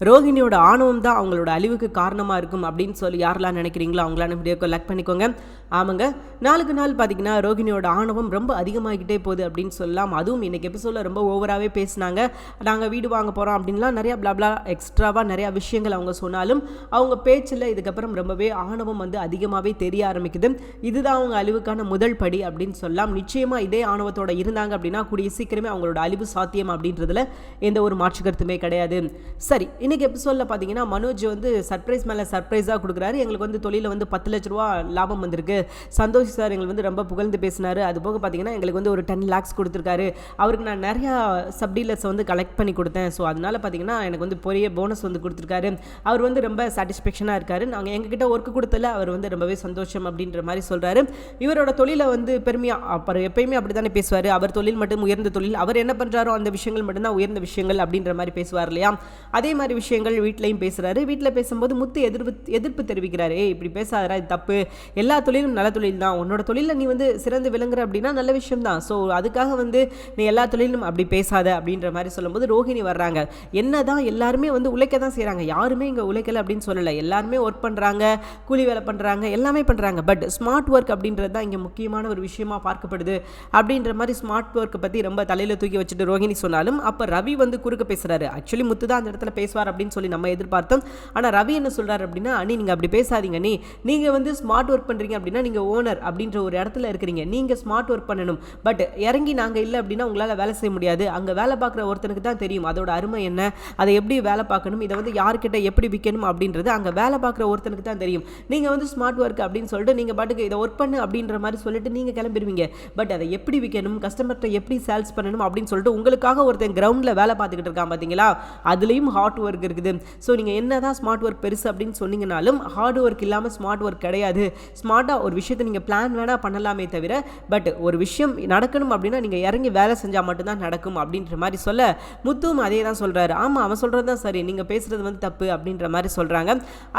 ரோஹிணியோட ஆணவம் தான் அவங்களோட அழிவுக்கு காரணமாக இருக்கும் அப்படின்னு சொல்லி யாரெல்லாம் நினைக்கிறீங்களோ அவங்களாம் வீடியோக்கு கலெக்ட் பண்ணிக்கோங்க. ஆமாங்க. நாளுக்கு நாள் பார்த்தீங்கன்னா ரோஹிணியோட ஆணவம் ரொம்ப அதிகமாகிக்கிட்டே போகுது அப்படின்னு சொல்லலாம். அதுவும் இன்றைக்கி எபிசோடில் ரொம்ப ஓவராகவே பேசினாங்க. நாங்கள் வீடு வாங்க போகிறோம் அப்படின்லாம் நிறையா பிளாப்லா எக்ஸ்ட்ராவாக நிறையா விஷயங்கள் அவங்க சொன்னாலும் அவங்க பேச்சில் இதுக்கப்புறம் ரொம்பவே ஆணவம் வந்து அதிகமாகவே தெரிய ஆரம்பிக்குது. இதுதான் அவங்க அழிவுக்கான முதல் படி அப்படின்னு சொல்லலாம். நிச்சயமாக இதே ஆணவத்தோட இருந்தாங்க அப்படின்னா கூடிய சீக்கிரமே அவங்களோட அழிவு சாத்தியம் அப்படின்றதுல எந்த ஒரு மாற்று கருத்துமே கிடையாது. சரி இன்றைக்கி எபிசோடில் பார்த்தீங்கன்னா மனோஜ் வந்து சர்ப்ரைஸ் மேலே சர்ப்ரைஸாக கொடுக்குறாரு. எங்களுக்கு வந்து தொழிலில் வந்து பத்து லட்ச ரூபா லாபம் வந்திருக்கு. சந்தோஷ் சார் எங்களுக்கு வந்து ரொம்ப புகழ்ந்து பேசினார். அது போக பார்த்தீங்கன்னா எங்களுக்கு வந்து ஒரு டென் லேக்ஸ் கொடுத்துருக்காரு. அவருக்கு நான் நிறையா சப்டீலர்ஸை வந்து கலெக்ட் பண்ணி கொடுத்தேன். ஸோ அதனால பார்த்தீங்கன்னா எனக்கு வந்து பெரிய போனஸ் வந்து கொடுத்துருக்காரு. அவர் வந்து ரொம்ப சாட்டிஸ்ஃபேக்ஷனாக இருக்கார். நாங்கள் எங்ககிட்ட ஒர்க் கொடுத்தல அவர் வந்து ரொம்பவே சந்தோஷம் அப்படின்ற மாதிரி சொல்கிறாரு இவரோட தொழிலை வந்து பெருமையாக அப்புறம் எப்பயுமே அப்படி தானே பேசுவார். அவர் தொழில் மட்டும் உயர்ந்த தொழில் அவர் என்ன பண்ணுறாரோ அந்த விஷயங்கள் மட்டும்தான் உயர்ந்த விஷயங்கள் அப்படின்ற மாதிரி பேசுவார் இல்லையா? அதே மாதிரி விஷயங்கள் வீட்லையும் பேசுகிறாரு வீட்டில் பேசும்போது முத்து எதிர்ப்பு எதிர்ப்பு தெரிவிக்கிறாரு. ஏ இப்படி பேசாதரா இது தப்பு. எல்லா தொழிலும் நல்ல தொழில் தான். உன்னோட தொழிலில் நீ வந்து சிறந்து விளங்குற அப்படின்னா நல்ல விஷயம் தான். ஸோ அதுக்காக வந்து நீ எல்லா தொழிலும் அப்படி பேசாத அப்படின்ற மாதிரி சொல்லும்போது ரோஹிணி வர்றாங்க. என்ன தான் எல்லாருமே வந்து உழைக்க தான் செய்கிறாங்க யாருமே இங்கே உழைக்கல அப்படின்னு சொல்லலை. எல்லாருமே ஒர்க் பண்ணுறாங்க கூலி வேலை பண்ணுறாங்க எல்லாமே பண்ணுறாங்க பட் ஸ்மார்ட் ஒர்க் அப்படின்றது தான் இங்கே முக்கியமான ஒரு விஷயமா பார்க்கப்படுது. அப்படின்ற மாதிரி ஸ்மார்ட் ஒர்க்கை பற்றி ரொம்ப தலையில் தூக்கி வச்சுட்டு ரோஹிணி சொன்னாலும் அப்போ ரவி வந்து குறுக்க பேசுகிறாரு ஆக்சுவலி முத்து தான் அந்த இடத்துல பேசுவார் அப்படின்னு சொல்லி நம்ம எதிர்பார்த்தோம். ஆனால் ரவி என்ன சொல்கிறார் அப்படின்னா அண்ணி நீங்கள் அப்படி பேசாதீங்க நீ நீங்கள் வந்து ஸ்மார்ட் ஒர்க் பண்ணுறீங்க அப்படின்னா நீங்கள் ஓனர் அப்படின்ற ஒரு இடத்துல இருக்கிறீங்க. நீங்கள் ஸ்மார்ட் ஒர்க் பண்ணணும். பட் இறங்கி நாங்கள் இல்லை அப்படின்னா உங்களால் வேலை செய்ய முடியாது. அங்கே வேலை பார்க்குற ஒருத்தனுக்கு தான் தெரியும். அதோட அருமை என்ன? அதை எப்படி வேலை பார்க்கணும்? இதை வந்து யார்கிட்ட எப்படி விற்கணும் அப்படின்றது அங்கே வேலை பார்க்குற ஒருத்தனுக்கு தான் தெரியும். நீங்கள் வந்து ஸ்மார்ட் ஒர்க் அப்படின்னு சொல்லிட்டு நீங்கள் பாட்டுக்கு இதை ஒர்க் பண்ணு அப்படின்ற மாதிரி சொல்லிட்டு நீங்கள் கிளம்பிடுவீங்க பட் அதை எப்படி விற்கணும் கஸ்டமர்கிட்ட எப்படி சேல்ஸ் பண்ணணும்? அப்படின்னு சொல்லிட்டு உங்களுக்காக ஒருத்தன் கிரவுண்டில் வேலை பார்த்துக்கிட்டு இருக்கான் பார்த்தீங்களா அதுலேயும் ஹார்ட் ஒர்க் இருக்குது. ஸோ நீங்கள் என்ன தான் ஸ்மார்ட் ஒர்க் பெருசு அப்படின்னு சொன்னீங்கனாலும் ஹார்ட் ஒர்க் இல்லாமல் ஸ்மார்ட் ஒர்க் கிடையாது. ஸ்மார்ட்டாக ஒரு விஷயத்தை நீங்கள் பிளான் வேணால் பண்ணலாமே தவிர பட் ஒரு விஷயம் நடக்கணும் அப்படின்னா நீங்கள் இறங்கி வேலை செஞ்சால் மட்டும்தான் நடக்கும் அப்படின்ற மாதிரி சொல்ல முத்துவும் அதே தான் சொல்கிறாரு ஆமாம் அவன் சொல்கிறது தான் சரி. நீங்கள் பேசுகிறது வந்து தப்பு அப்படின்ற மாதிரி சொல்கிறாங்க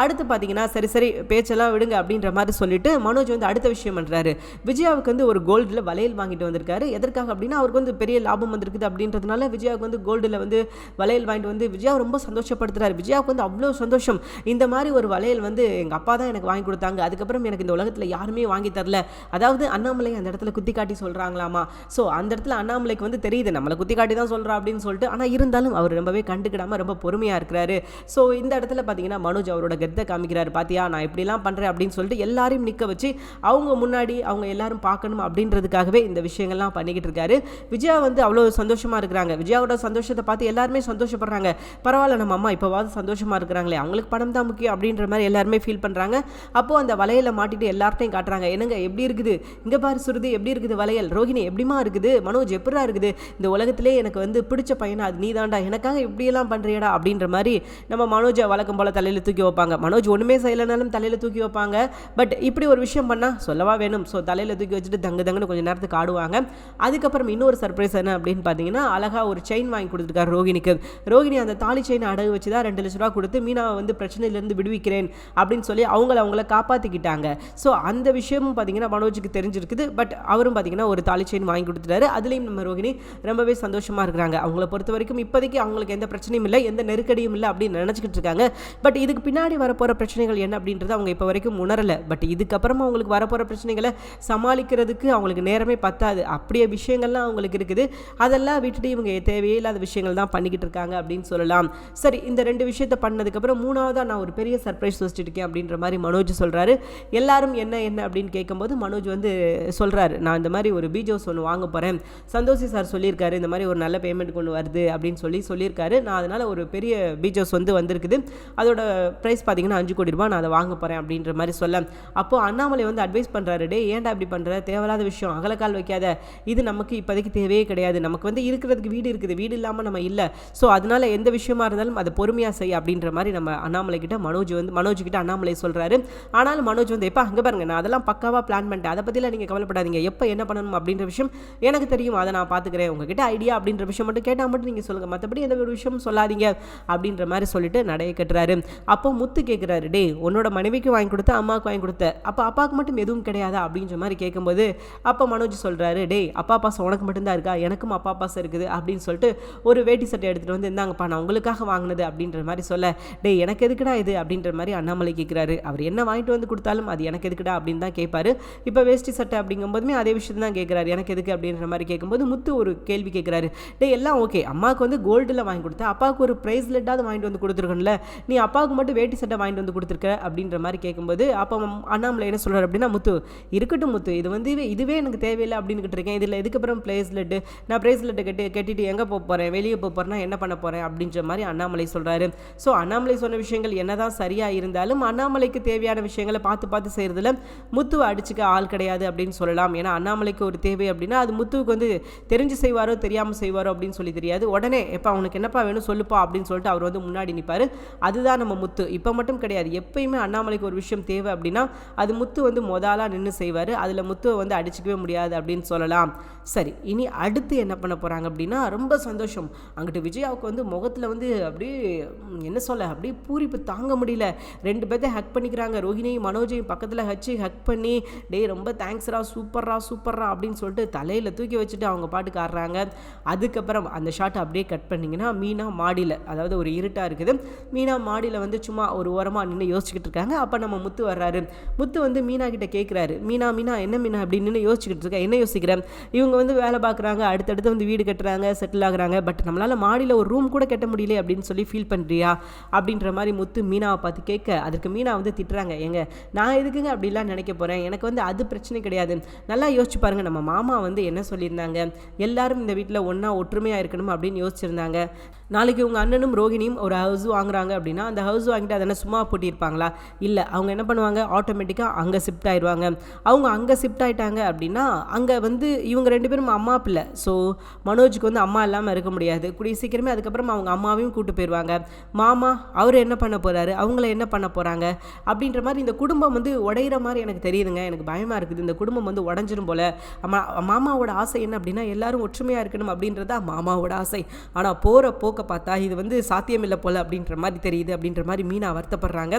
அடுத்து பார்த்தீங்கன்னா சரி சரி பேச்செல்லாம் விடுங்க அப்படின்ற மாதிரி சொல்லிட்டு மனோஜ் வந்து அடுத்த விஷயம் பண்ணுறாரு விஜயாவுக்கு வந்து ஒரு கோல்டில் வளையல் வாங்கிட்டு வந்திருக்காரு. எதற்காக அப்படின்னா அவருக்கு வந்து பெரிய லாபம் வந்திருக்குது அப்படின்றதுனால விஜயாவுக்கு வந்து கோல்டில் வந்து வளையல் வாங்கிட்டு வந்து விஜயா ரொம்ப சந்தோஷம் சந்தோஷப்படுத்துறாரு. விஜயாவுக்கு வந்து அவ்வளோ சந்தோஷம். இந்த மாதிரி ஒரு வளையல் வந்து எங்கள் அப்பா தான் எனக்கு வாங்கி கொடுத்தாங்க. அதுக்கப்புறம் எனக்கு இந்த உலகத்தில் யாருமே வாங்கி தரல. அதாவது அண்ணாமலை அந்த இடத்துல குத்தி காட்டி சொல்கிறாங்களாமா ஸோ அந்த இடத்துல அண்ணாமலைக்கு வந்து தெரியுது. நம்மளை குத்தி காட்டி தான் சொல்கிறா அப்படின்னு சொல்லிட்டு ஆனால் இருந்தாலும் அவர் ரொம்பவே கண்டுக்கிடாமல் ரொம்ப பொறுமையாக இருக்கிறாரு. ஸோ இந்த இடத்துல பார்த்தீங்கன்னா மனோஜ் அவரோட கெத்தை காமிக்கிறாரு. பாத்தியா நான் இப்படிலாம் பண்ணுறேன் அப்படின்னு சொல்லிட்டு எல்லாரையும் நிற்க வச்சு அவங்க முன்னாடி அவங்க எல்லாரும் பார்க்கணும் அப்படின்றதுக்காகவே இந்த விஷயங்கள்லாம் பண்ணிக்கிட்டு இருக்காரு. விஜயா வந்து அவ்வளோ சந்தோஷமாக இருக்கிறாங்க. விஜயாவோட சந்தோஷத்தை பார்த்து எல்லாருமே சந்தோஷப்படுறாங்க. பரவாயில்ல நம்ம அம்மா இப்போவாவது சந்தோஷமாக இருக்கிறாங்களே அவங்களுக்கு பணம் தான் முக்கியம் அப்படின்ற மாதிரி எல்லாருமே ஃபீல் பண்ணுறாங்க அப்போது அந்த வளையலை மாட்டிட்டு எல்லார்ட்டையும் காட்டுறாங்க. என்னங்க எப்படி இருக்குது? இங்கே பாரு சுருதி எப்படி இருக்குது வளையல்? ரோஹிணி எப்படிமா இருக்குது? மனோஜ் எப்படா இருக்குது? இந்த உலகத்திலே எனக்கு வந்து பிடிச்ச பையனா? அது நீ தாண்டா எனக்காக இப்படியெல்லாம் பண்ணுறியடா அப்படின்ற மாதிரி நம்ம மனோஜை வழக்கம் போல் தலையில் தூக்கி வைப்பாங்க. மனோஜ் ஒன்றுமே செய்யலைனாலும் தலையில் தூக்கி வைப்பாங்க. பட் இப்படி ஒரு விஷயம் பண்ணால் சொல்லவா வேணும்? ஸோ தலையில் தூக்கி வச்சுட்டு தங்கு தங்குன்னு கொஞ்சம் நேரத்துக்கு ஆடுவாங்க. அதுக்கப்புறம் இன்னொரு சர்ப்ரைஸ் என்ன அப்படின்னு பார்த்தீங்கன்னா அழகாக ஒரு செயின் வாங்கி கொடுத்துருக்காரு ரோஹிணிக்கு. ரோஹிணி அந்த தாலி செயின் அடகு வச்சு தான் ரெண்டு லட்ச ரூபா கொடுத்து மீனாவை வந்து பிரச்சனையிலேருந்து விடுவிக்கிறேன் அப்படின்னு சொல்லி அவங்கள அவங்கள காப்பாற்றிக்கிட்டாங்க ஸோ அந்த விஷயமும் பார்த்தீங்கன்னா மனோஜுக்கு தெரிஞ்சிருக்குது. பட் அவரும் பார்த்தீங்கன்னா ஒரு தாலி செயின் வாங்கி கொடுத்துட்டாரு. அதுலேயும் நம்ம ரோகிணி ரொம்பவே சந்தோஷமாக இருக்கிறாங்க. அவங்கள பொறுத்த வரைக்கும் இப்போதைக்கு அவங்களுக்கு எந்த பிரச்சனையும் இல்லை எந்த நெருக்கடியும் இல்லை அப்படின்னு நினச்சிக்கிட்டு இருக்காங்க. பட் இதுக்கு பின்னாடி வரப்போகிற பிரச்சனைகள் என்ன அப்படின்றது அவங்க இப்போ வரைக்கும் உணரலை. பட் இதுக்கப்புறமா அவங்களுக்கு வரப்போகிற பிரச்சனைகளை சமாளிக்கிறதுக்கு அவங்களுக்கு நேரமே பத்தாது. அப்படியே விஷயங்கள்லாம் அவங்களுக்கு இருக்குது. அதெல்லாம் விட்டுட்டு இவங்க தேவையே இல்லாத விஷயங்கள் தான் பண்ணிக்கிட்டு இருக்காங்க அப்படின்னு சொல்லலாம். சரி சரி இந்த ரெண்டு விஷயத்த பண்ணதுக்கப்புறம் மூணாவதாக நான் ஒரு பெரிய சர்ப்ரைஸ் வச்சுருக்கேன் அப்படின்ற மாதிரி மனோஜ் சொல்கிறாரு எல்லாரும் என்ன என்ன அப்படின்னு கேட்கும்போது மனோஜ் வந்து சொல்கிறாரு நான் இந்த மாதிரி ஒரு பீஜோஸ் ஒன்று வாங்க போகிறேன் சந்தோஷி சார் சொல்லியிருக்காரு இந்த மாதிரி ஒரு நல்ல பேமெண்ட் கொண்டு வருது அப்படின்னு சொல்லி சொல்லியிருக்காரு. நான் அதனால் ஒரு பெரிய பீஜோஸ் வந்து வந்திருக்குது. அதோட ப்ரைஸ் பார்த்தீங்கன்னா அஞ்சு கோடி ரூபாய் நான் அதை வாங்க போகிறேன் அப்படின்ற மாதிரி சொல்ல. அப்போது அண்ணாமலை வந்து அட்வைஸ் பண்ணுறாரு டே ஏன்டா இப்படி பண்ணுற தேவையில்லாத விஷயம். அகலக்கால் வைக்காத. இது நமக்கு இப்போதைக்கு தேவையே கிடையாது. நமக்கு வந்து இருக்கிறதுக்கு வீடு இருக்குது. வீடு இல்லாமல் நம்ம இல்லை. ஸோ அதனால எந்த விஷயமா இருந்தாலும் அதை பொறுமையாக செய் அப்படின்ற மாதிரி நம்ம அண்ணாமலை கிட்ட மனோஜ் வந்து மனோஜ் கிட்ட அண்ணாமலை சொல்கிறாரு ஆனாலும் மனோஜ் வந்து எப்போ அங்கே பாருங்க நான் அதெல்லாம் பக்காவாக பிளான் பண்ணிட்டேன். அதை பற்றிலாம் நீங்கள் கவலைப்படாதீங்க. எப்போ என்ன பண்ணணும்? அப்படின்ற விஷயம் எனக்கு தெரியும். அதை நான் பார்த்துக்கிறேன் உங்ககிட்ட ஐடியா அப்படின்ற விஷயம் மட்டும் கேட்டால் மட்டும் நீங்கள் சொல்லுங்கள் மற்றபடி எந்த ஒரு விஷயம் சொல்லாதீங்க அப்படின்ற மாதிரி சொல்லிட்டு நடைய கட்டுறாரு. அப்போ முத்து கேட்குறாரு டே உன்னோட மனைவிக்கு வாங்கி கொடுத்த அம்மாவுக்கு வாங்கி கொடுத்த. அப்போ அப்பாவுக்கு மட்டும் எதுவும் கிடையாதா? அப்படின்ற மாதிரி கேட்கும்போது அப்போ மனோஜ் சொல்கிறாரு டே அப்பா பாசம் உனக்கு மட்டும்தான் இருக்கா? எனக்கும் அப்பா பாசம் இருக்குது. அப்படின்னு சொல்லிட்டு ஒரு வேட்டி சட்டை எடுத்துகிட்டு வந்து இந்தாங்கப்பா நான் உங்களுக்காக வாங்கினேன் வாங்கினது அப்படின்ற மாதிரி சொல்ல டேய் எனக்கு எதுக்குடா இது? அப்படின்ற மாதிரி அண்ணாமலை கேட்குறாரு அவர் என்ன வாங்கிட்டு வந்து கொடுத்தாலும் அது எனக்கு எதுக்குடா அப்படின்னு தான் கேட்பாரு இப்போ வேஷ்டி சட்டை அப்படிங்கும்போதுமே அதே விஷயம் தான் கேட்குறாரு எனக்கு எதுக்கு? அப்படின்ற மாதிரி கேட்கும்போது முத்து ஒரு கேள்வி கேட்குறாரு டேய் எல்லாம் ஓகே. அம்மாவுக்கு வந்து கோல்டில் வாங்கி கொடுத்தா அப்பாவுக்கு ஒரு ப்ரைஸ்லெட்டாவது வாங்கிட்டு வந்து கொடுத்துருக்கணும்ல. நீ அப்பாவுக்கு மட்டும் வேட்டி சட்டை வாங்கிட்டு வந்து கொடுத்துருக்க? அப்படின்ற மாதிரி கேட்கும்போது அப்போ அண்ணாமலை என்ன சொல்கிறார் அப்படின்னா முத்து இருக்கட்டும் முத்து. இது வந்து இதுவே எனக்கு தேவையில்லை அப்படின்னு இருக்கேன். இதில் எதுக்கப்புறம் ப்ளேஸ்லெட்டு நான் ப்ரைஸ்லெட்டை கட்டி கட்டிட்டு எங்கே போக போகிறேன் வெளியே போக போகிறேன்னா என்ன பண்ண போகிறேன் அப்படின்ற மாதிரி அண்ணாமலை சொல்கிறாரு ஸோ அண்ணாமலை சொன்ன விஷயங்கள் என்னதான் சரியாக இருந்தாலும் அண்ணாமலைக்கு தேவையான விஷயங்களை பார்த்து பார்த்து செய்கிறதுல முத்துவை அடிச்சுக்க ஆள் கிடையாது அப்படின்னு சொல்லலாம். ஏன்னா அண்ணாமலைக்கு ஒரு தேவை அப்படின்னா அது முத்துவுக்கு வந்து தெரிஞ்சு செய்வாரோ தெரியாமல் செய்வாரோ அப்படின்னு சொல்லி தெரியாது. உடனே எப்போ அவனுக்கு என்னப்பா வேணும்? சொல்லுப்பா அப்படின்னு சொல்லிட்டு அவர் வந்து முன்னாடி நிற்பார் அதுதான் நம்ம முத்து. இப்போ மட்டும் கிடையாது. எப்பயுமே அண்ணாமலைக்கு ஒரு விஷயம் தேவை அப்படின்னா அது முத்து வந்து மொதலாக நின்று செய்வார். அதில் முத்துவை வந்து அடிச்சிக்கவே முடியாது அப்படின்னு சொல்லலாம். சரி இனி அடுத்து என்ன பண்ண போகிறாங்க அப்படின்னா ரொம்ப சந்தோஷம். அங்கிட்டு விஜயாவுக்கு வந்து முகத்தில் வந்து அப்படியே ம், என்ன சொல்ல அப்படியே பூரிப்பு தாங்க முடியல. ரெண்டு பேர்த்த ஹக் பண்ணிக்கிறாங்க. ரோஹிணியும் மனோஜையும் பக்கத்தில் ஹச்சு ஹக் பண்ணி டேய் ரொம்ப தேங்க்ஸ்ரா சூப்பர்ரா சூப்பர்ரா அப்படின்னு சொல்லிட்டு தலையில் தூக்கி வச்சுட்டு அவங்க பாட்டுக்கு ஆடுறாங்க. அதுக்கப்புறம் அந்த ஷாட் அப்படியே கட் பண்ணிங்கன்னா மீனா மாடியில் அதாவது ஒரு இருட்டாக இருக்குது. மீனா மாடியில் வந்து சும்மா ஒரு ஓரமாக நின்று யோசிச்சுக்கிட்டு இருக்காங்க. அப்போ நம்ம முத்து வர்றாரு. முத்து வந்து மீனா கிட்ட கேட்குறாரு மீனா மீனா என்ன மீனா? அப்படின்னு யோசிச்சுக்கிட்டு இருக்கேன் என்ன யோசிக்கிறேன் இவங்க வந்து வேலை பார்க்குறாங்க அடுத்தடுத்து வந்து வீடு கட்டுறாங்க செட்டில் ஆகுறாங்க. பட் நம்மளால் மாடியில் ஒரு ரூம் கூட கட்ட முடியல அப்படின்னு சொல்லி ஃபீல் பண்ணுறியா அப்படின்ற மாதிரி முத்து மீனாவை பார்த்து கேட்க அதற்கு மீனா வந்து திட்டுறாங்க. ஏங்க நான் எதுக்குங்க அப்படிலாம் நினைக்க போகிறேன் எனக்கு வந்து அது பிரச்சனை கிடையாது. நல்லா யோசிச்சு பாருங்க. நம்ம மாமா வந்து என்ன சொல்லியிருந்தாங்க? எல்லாரும் இந்த வீட்டில் ஒன்றா ஒற்றுமையாக இருக்கணும் அப்படின்னு யோசிச்சிருந்தாங்க. நாளைக்கு உங்கள் அண்ணனும் ரோகிணியும் ஒரு ஹவுஸ் வாங்குறாங்க அப்படின்னா அந்த ஹவுஸ் வாங்கிட்டு அதனால் சும்மா போட்டியிருப்பாங்களா இல்லை அவங்க என்ன பண்ணுவாங்க? ஆட்டோமேட்டிக்காக அங்கே ஷிஃப்ட் ஆயிடுவாங்க. அவங்க அங்கே ஷிஃப்ட் ஆயிட்டாங்க அப்படின்னா அங்கே வந்து இவங்க ரெண்டு பேரும் அம்மா பிள்ளை. ஸோ மனோஜுக்கு வந்து அம்மா இல்லாமல் இருக்க முடியாது. கூடிய சீக்கிரமே அதுக்கப்புறம் அவங்க அம்மாவையும் கூட்டு போயிடுவாங்க மாமா அவர் என்ன பண்ண போகிறாரு அவங்கள என்ன பண்ண போகிறாங்க அப்படின்ற மாதிரி இந்த குடும்பம் வந்து உடையிற மாதிரி எனக்கு தெரியுதுங்க. எனக்கு பயமாக இருக்குது. இந்த குடும்பம் வந்து உடஞ்சிரும் போல். மாமாவோட ஆசை என்ன அப்படின்னா எல்லாரும் ஒற்றுமையாக இருக்கணும் அப்படின்றதா மாமாவோட ஆசை. ஆனால் போகிற போக்கு பார்த்தா இது வந்து சாத்தியமில்லை போல அப்படின்ற மாதிரி தெரியுது அப்படின்ற மாதிரி மீனா வருத்தப்படுறாங்க.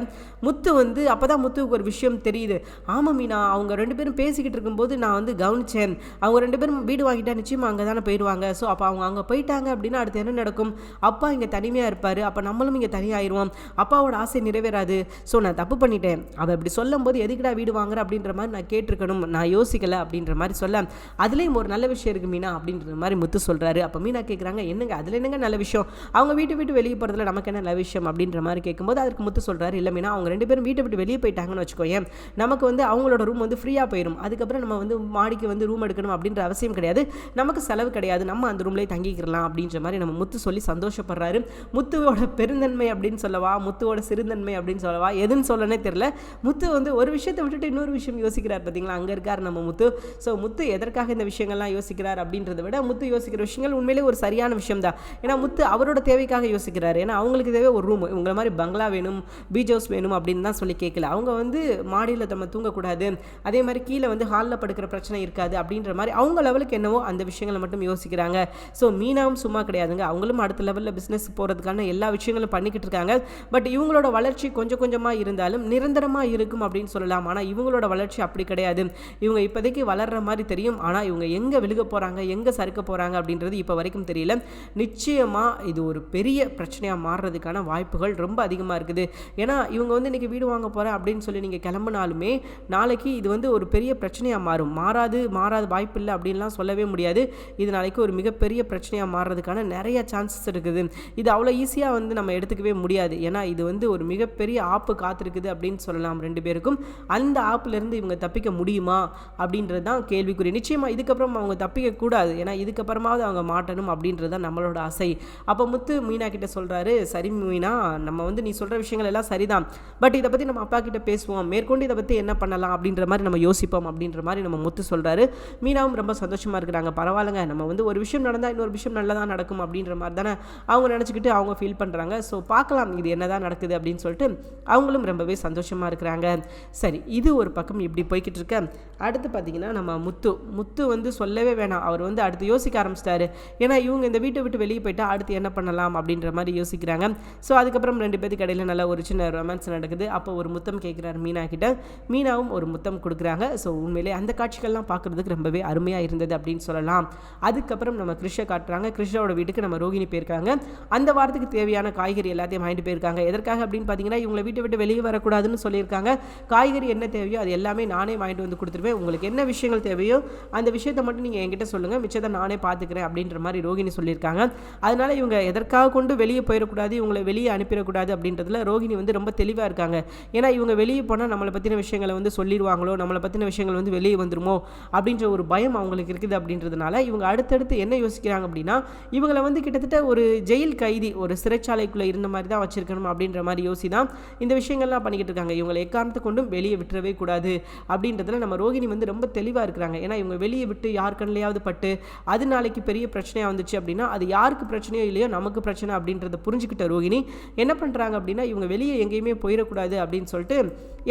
முத்து வந்து அப்போ தான் முத்துவுக்கு ஒரு விஷயம் தெரியுது. ஆமாம் மீனா அவங்க ரெண்டு பேரும் பேசிக்கிட்டு இருக்கும்போது நான் வந்து கவனிச்சேன். அவங்க ரெண்டு பேரும் வீடு வாங்கிட்டா நிச்சயமாக அங்கே தானே போயிடுவாங்க. ஸோ அப்போ அவங்க அங்கே போயிட்டாங்க அப்படின்னா அடுத்து என்ன நடக்கும்? அப்பா இங்கே தனிமையாக இருப்பார். அப்போ நம்மளும் இங்கே தனியாயிருவோம். அப்பாவோட ஆசை நிறைவேறாது. ஸோ நான் தப்பு பண்ணிட்டேன். அவள் இப்படி சொல்லும்போது எதுக்குடா வீடு வாங்குற அப்படின்ற மாதிரி நான் கேட்டிருக்கணும். நான் யோசிக்கலை அப்படின்ற மாதிரி சொல்ல. அதுலேயும் ஒரு நல்ல விஷயம் இருக்குது மீனா அப்படின்ற மாதிரி முத்து சொல்கிறாரு அப்போ மீனா கேட்குறாங்க என்னங்க? அதில் என்னங்க நல்ல விஷயம்? அவங்க வீட்டை விட்டு வெளியே போகிறதுல நமக்கு என்ன நல்ல விஷயம் அப்படின்ற மாதிரி கேட்கும்போது அதுக்கு முத்து சொல்கிறாரு இல்லை மீனா அவங்க ரெண்டு பேரும் வீட்டை விட்டு வெளியே போயிட்டாங்கன்னு வச்சுக்கோயேன் நமக்கு வந்து அவங்களோட ரூம் வந்து ஃப்ரீயாக போயிடும் அதுக்கப்புறம் நம்ம வந்து மாடிக்கு வந்து ரூம் எடுக்கணும் அப்படின்ற அவசியம் கிடையாது. நமக்கு செலவு கிடையாது. நம்ம அந்த ரூம்லேயே தங்கிக்கிறலாம் அப்படின்ற மாதிரி நம்ம முத்து சொல்லி சந்தோஷப்படுறாரு. முத்துவோட பெருந்தன்மை அப்படின்னு சொல்லவா? முத்துவோட சிறுந்தன்மை அப்படின்னு சொல்லவா? எதுன்னு சொல்லனே தெரில முத்து வந்து ஒரு விஷயத்தை விட்டுட்டு இன்னொரு விஷயம் யோசிக்கிறார் பார்த்தீங்களா அங்கே இருக்கார் நம்ம முத்து. ஸோ முத்து எதற்காக இந்த விஷயங்கள்லாம் யோசிக்கிறார் அப்படின்றத விட முத்து யோசிக்கிற விஷயங்கள் உண்மையிலே ஒரு சரியான விஷயம் தான் ஏன்னா முத்து அவரோட தேவைக்காக யோசிக்கிறாரு. ஏன்னா அவங்களுக்கு தேவை ஒரு ரூம் உங்களை மாதிரி பங்களா வேணும் பீச் ஹவுஸ் வேணும் அப்படின்னு தான் சொல்லி கேட்கல அவங்க வந்து மாடியில் நம்ம தூங்கக்கூடாது. அதே மாதிரி கீழே வந்து ஹாலில் படுக்கிற பிரச்சனை இருக்காது அப்படின்ற மாதிரி அவங்க லெவலுக்கு என்னவோ அந்த விஷயங்களை மட்டும் யோசிக்கிறாங்க. ஸோ மீனாவும் சும்மா கிடையாதுங்க. அவங்களும் அடுத்த லெவலில் பிஸ்னஸ் போகிறதுக்கான எல்லா விஷயங்களும் பண்ணிக்கிட்டு இருக்காங்க. பட் இவங்களோட வளர்ச்சி கொஞ்சம் கொஞ்சமாக இருந்தாலும் நிரந்தரமாக இருக்கும் அப்படின்னு சொல்லலாம். ஆனால் இவங்களோட வளர்ச்சி அப்படி கிடையாது. இவங்க இப்போதைக்கு வளர்ற மாதிரி தெரியும். ஆனால் இவங்க எங்கே விழுக போகிறாங்க எங்கே சறுக்க போகிறாங்க அப்படின்றது இப்போ வரைக்கும் தெரியல. நிச்சயமாக இது ஒரு பெரிய பிரச்சனையாக மாறுறதுக்கான வாய்ப்புகள் ரொம்ப அதிகமாக இருக்குது. ஏன்னா இவங்க வந்து இன்றைக்கி வீடு வாங்க போகிறேன் அப்படின்னு சொல்லி நீங்கள் கிளம்புனாலுமே நாளைக்கு இது வந்து ஒரு பெரிய பிரச்சனையாக மாறும். மாறாது மாறாத வாய்ப்பு இல்லை அப்படின்லாம் சொல்லவே முடியாது. இது நாளைக்கு ஒரு மிகப்பெரிய பிரச்சனையாக மாறுறதுக்கான நிறைய சான்சஸ் இருக்குது. இது அவ்வளோ ஈஸியாக வந்து நம்ம எடுத்துக்கவே முடியாது. ஏன்னா இது வந்து ஒரு மிகப்பெரிய ஆப்பு காத்திருக்குது அப்படின்னு சொல்லலாம் ரெண்டு பேருக்கும். அந்த ஆப்பிலேருந்து இவங்க தப்பிக்க முடியுமா அப்படின்றது தான் கேள்விக்குறி. நிச்சயமாக இதுக்கப்புறம் அவங்க தப்பிக்க கூடாது ஏன்னா இதுக்கப்புறமாவது அவங்க மாட்டணும் அப்படின்றது தான் நம்மளோட ஆசை. அப்போ அப்போ முத்து மீனா கிட்ட சொல்கிறாரு சரி மீனா நம்ம வந்து நீ சொல்கிற விஷயங்கள் எல்லாம் சரிதான். பட் இதை பற்றி நம்ம அப்பா கிட்ட பேசுவோம். மேற்கொண்டு இதை பற்றி என்ன பண்ணலாம்? அப்படின்ற மாதிரி நம்ம யோசிப்போம் அப்படின்ற மாதிரி நம்ம முத்து சொல்கிறாரு மீனாவும் ரொம்ப சந்தோஷமாக இருக்கிறாங்க. பரவாயில்லைங்க நம்ம வந்து ஒரு விஷயம் நடந்தால் இன்னொரு விஷயம் நல்லதாக நடக்கும். அப்படின்ற மாதிரி தானே அவங்க நினச்சிக்கிட்டு அவங்க ஃபீல் பண்ணுறாங்க ஸோ பார்க்கலாம் இது என்னதான் நடக்குது அப்படின்னு சொல்லிட்டு அவங்களும் ரொம்பவே சந்தோஷமாக இருக்கிறாங்க. சரி இது ஒரு பக்கம் இப்படி போய்கிட்டு இருக்க. அடுத்து பார்த்தீங்கன்னா நம்ம முத்து. முத்து வந்து சொல்லவே வேணாம். அவர் வந்து அடுத்து யோசிக்க ஆரம்பிச்சிட்டாரு. ஏன்னா இவங்க இந்த வீட்டை விட்டு வெளியே போயிட்டா அடுத்து என்ன என்ன பண்ணலாம் அப்படின்ற மாதிரி யோசிக்கிறாங்க. ஸோ அதுக்கப்புறம் ரெண்டு பேருக்கு இடையில நல்ல ஒரு சின்ன ரொமான்ஸ் நடக்குது. அப்போ ஒரு முத்தம் கேட்குறாரு மீனா கிட்ட. மீனாவும் ஒரு முத்தம் கொடுக்குறாங்க. ஸோ உண்மையிலே அந்த காட்சிகள்லாம் பார்க்குறதுக்கு ரொம்பவே அருமையாக இருந்தது அப்படின்னு சொல்லலாம். அதுக்கப்புறம் நம்ம கிருஷ்ண காட்டுறாங்க. கிருஷ்ணாவோட வீட்டுக்கு நம்ம ரோகிணி போயிருக்காங்க. அந்த வாரத்துக்கு தேவையான காய்கறி எல்லாத்தையும் வாங்கிட்டு போயிருக்காங்க. எதற்காக அப்படின்னு பார்த்தீங்கன்னா இவங்களை வீட்டை விட்டு வெளியே வரக்கூடாதுன்னு சொல்லியிருக்காங்க. காய்கறி என்ன தேவையோ அது எல்லாமே நானே வாங்கிட்டு வந்து கொடுத்துருவேன். உங்களுக்கு என்ன விஷயங்கள் தேவையோ அந்த விஷயத்தை மட்டும் நீங்கள் என்கிட்ட சொல்லுங்கள் மிச்சத்தை நானே பார்த்துக்கிறேன் அப்படின்ற மாதிரி ரோகிணி சொல்லியிருக்காங்க. அதனால இவங்க எதற்காக கொண்டு வெளியே போயிடக்கூடாது இவங்களை வெளியே அனுப்பிடக்கூடாது அப்படின்றதுல ரோகிணி வந்து ரொம்ப தெளிவாக இருக்காங்க. ஏன்னா இவங்க வெளியே போனால் நம்மளை பற்றின விஷயங்களை வந்து சொல்லிடுவாங்களோ நம்மளை பற்றின விஷயங்கள் வந்து வெளியே வந்துருமோ அப்படின்ற ஒரு பயம் அவங்களுக்கு இருக்குது அப்படின்றதுனால இவங்க அடுத்தடுத்து என்ன யோசிக்கிறாங்க அப்படின்னா இவங்களை வந்து கிட்டத்தட்ட ஒரு ஜெயில் கைதி ஒரு சிறைச்சாலைக்குள்ளே இருந்த மாதிரி தான் வச்சுருக்கணும் அப்படின்ற மாதிரி யோசி தான் இந்த விஷயங்கள்லாம் பண்ணிக்கிட்டு இருக்காங்க. இவங்களை எக்காரணத்தை கொண்டும் வெளியே விட்டுறவே கூடாது அப்படின்றதுல நம்ம ரோகிணி வந்து ரொம்ப தெளிவாக இருக்கிறாங்க. ஏன்னா இவங்க வெளியே விட்டு யார் கண்ணிலையாவது பட்டு அது நாளைக்கு பெரிய பிரச்சனையாக வந்துச்சு அப்படின்னா அது யாருக்கு பிரச்சனையோ இல்லையோ நமக்கு பிரச்சனை அப்படின்றத புரிஞ்சுக்கிட்ட ரோகிணி என்ன பண்ணுறாங்க அப்படின்னா இவங்க வெளியே எங்கேயுமே போயிடக்கூடாது அப்படின்னு சொல்லிட்டு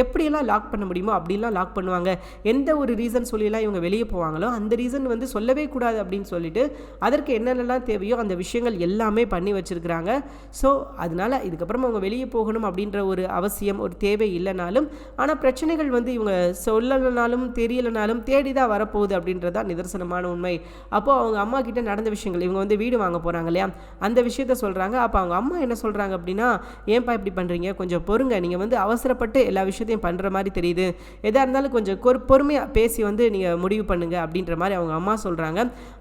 எப்படியெல்லாம் லாக் பண்ண முடியுமோ அப்படிலாம் லாக் பண்ணுவாங்க. எந்த ஒரு ரீசன் சொல்லியெல்லாம் இவங்க வெளியே போவாங்களோ அந்த ரீசன் வந்து சொல்லவே கூடாது அப்படின்னு சொல்லிட்டு அதற்கு என்னென்னலாம் தேவையோ அந்த விஷயங்கள் எல்லாமே பண்ணி வச்சுருக்கிறாங்க. ஸோ அதனால் இதுக்கப்புறம் அவங்க வெளியே போகணும் அப்படின்ற ஒரு அவசியம் ஒரு தேவை இல்லைனாலும் ஆனால் பிரச்சனைகள் வந்து இவங்க சொல்லலைனாலும் தெரியலைனாலும் தேடி தான் வரப்போகுது அப்படின்றதான் நிதர்சனமான உண்மை. அப்போது அவங்க அம்மா கிட்ட நடந்த விஷயங்கள் இவங்க வந்து வீடு வாங்க போகிறாங்க இல்லையா? அந்த விஷயத்த சொல்கிறாங்க அப்போ அவங்க அம்மா என்ன சொல்கிறாங்க அப்படின்னா ஏன்பா இப்படி பண்ணுறீங்க கொஞ்சம் பொறுங்க. நீங்கள் வந்து அவசரப்பட்டு எல்லா விஷயத்தையும் பண்ணுற மாதிரி தெரியுது. எதாக இருந்தாலும் கொஞ்சம் கொரு பொறுமையாக பேசி வந்து நீங்கள் முடிவு பண்ணுங்க. அப்படின்ற மாதிரி அவங்க அம்மா சொல்கிறாங்க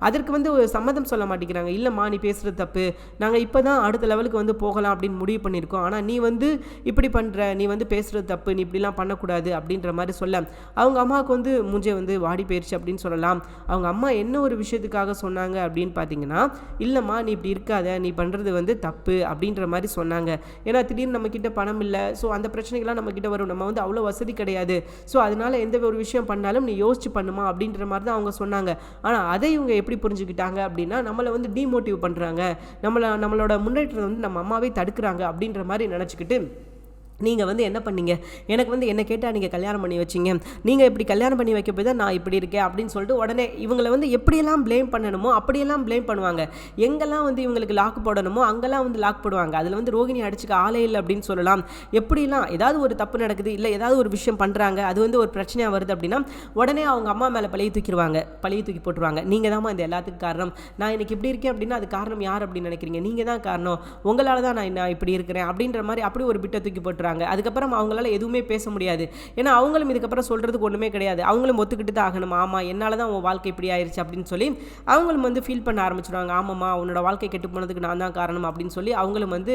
அதற்கு வந்து ஒரு சம்மதம் சொல்ல மாட்டேங்கிறாங்க. இல்லைம்மா நீ பேசுகிறது தப்பு. நாங்கள் இப்போ தான் அடுத்த லெவலுக்கு வந்து போகலாம் அப்படின்னு முடிவு பண்ணியிருக்கோம். ஆனால் நீ வந்து இப்படி பண்ணுற நீ வந்து பேசுகிறது தப்பு. நீ இப்படிலாம் பண்ணக்கூடாது அப்படின்ற மாதிரி சொல்ல அவங்க அம்மாவுக்கு வந்து மூஞ்சே வந்து வாடி போயிடுச்சு அப்படின்னு சொல்லலாம். அவங்க அம்மா என்ன ஒரு விஷயத்துக்காக சொன்னாங்க அப்படின்னு பார்த்தீங்கன்னா இல்லைம்மா நீ இப்படி இருக்காது. நீ பண்ணுறது வந்து தப்பு அப்படின்ற மாதிரி சொன்னாங்க. ஏன்னா திடீர்னு நம்மக்கிட்ட பணம் இல்லை. ஸோ அந்த பிரச்சனைகள்லாம் நம்மக்கிட்ட வரும். நம்ம வந்து அவ்வளோ வசதி கிடையாது. ஸோ அதனால எந்த ஒரு விஷயம் பண்ணாலும் நீ யோசிச்சு பண்ணுமா அப்படின்ற மாதிரி தான் அவங்க சொன்னாங்க. ஆனால் அதை இவங்க எப்படி புரிஞ்சுக்கிட்டாங்க அப்படின்னா நம்மளை வந்து டிமோட்டிவ் பண்ணுறாங்க நம்மளை நம்மளோட முன்னேற்றத்தை வந்து நம்ம அம்மாவே தடுக்கிறாங்க அப்படின்ற மாதிரி நினச்சிக்கிட்டு நீங்கள் வந்து என்ன பண்ணீங்க? எனக்கு வந்து என்ன கேட்டால் நீங்கள் கல்யாணம் பண்ணி வச்சிங்க. நீங்கள் இப்படி கல்யாணம் பண்ணி வைக்க போய் தான் நான் இப்படி இருக்கேன் அப்படின்னு சொல்லிட்டு உடனே இவங்களை வந்து எப்படியெல்லாம் ப்ளேம் பண்ணணுமோ அப்படியெல்லாம் ப்ளேம் பண்ணுவாங்க. எங்கெல்லாம் வந்து இவங்களுக்கு லாக் போடணுமோ அங்கெல்லாம் வந்து லாக் போடுவாங்க. அதில் வந்து ரோகிணி அடிச்சுக்க ஆளே இல்லை அப்படின்னு சொல்லலாம். எப்படிலாம் ஏதாவது ஒரு தப்பு நடக்குது இல்லை ஏதாவது ஒரு விஷயம் பண்ணுறாங்க அது வந்து ஒரு பிரச்சனையாக வருது அப்படின்னா உடனே அவங்க அம்மா மேலே பழைய தூக்கிடுவாங்க. பழைய தூக்கி போட்டுருவாங்க. நீங்கள் தான்மா இந்த எல்லாத்துக்கும் காரணம். நான் இன்றைக்கி இப்படி இருக்கேன் அப்படின்னா அது காரணம் யார் அப்படின்னு நினைக்கிறீங்க? நீங்கள் தான் காரணம். உங்களால் தான் நான் இப்படி இருக்கிறேன் அப்படின்ற மாதிரி அப்படி ஒரு பிட்டை தூக்கி இருக்கிறாங்க அதுக்கப்புறம் அவங்களால எதுவுமே பேச முடியாது. ஏன்னா அவங்களும் இதுக்கப்புறம் சொல்கிறதுக்கு ஒன்றுமே கிடையாது. அவங்களும் ஒத்துக்கிட்டு தான் ஆகணும். ஆமாம் என்னால் தான் உன் வாழ்க்கை இப்படி ஆயிடுச்சு அப்படின்னு சொல்லி அவங்களும் வந்து ஃபீல் பண்ண ஆரம்பிச்சிடுவாங்க ஆமாம்மா உன்னோட வாழ்க்கை கெட்டு போனதுக்கு நான் தான் காரணம் அப்படின்னு சொல்லி அவங்களும் வந்து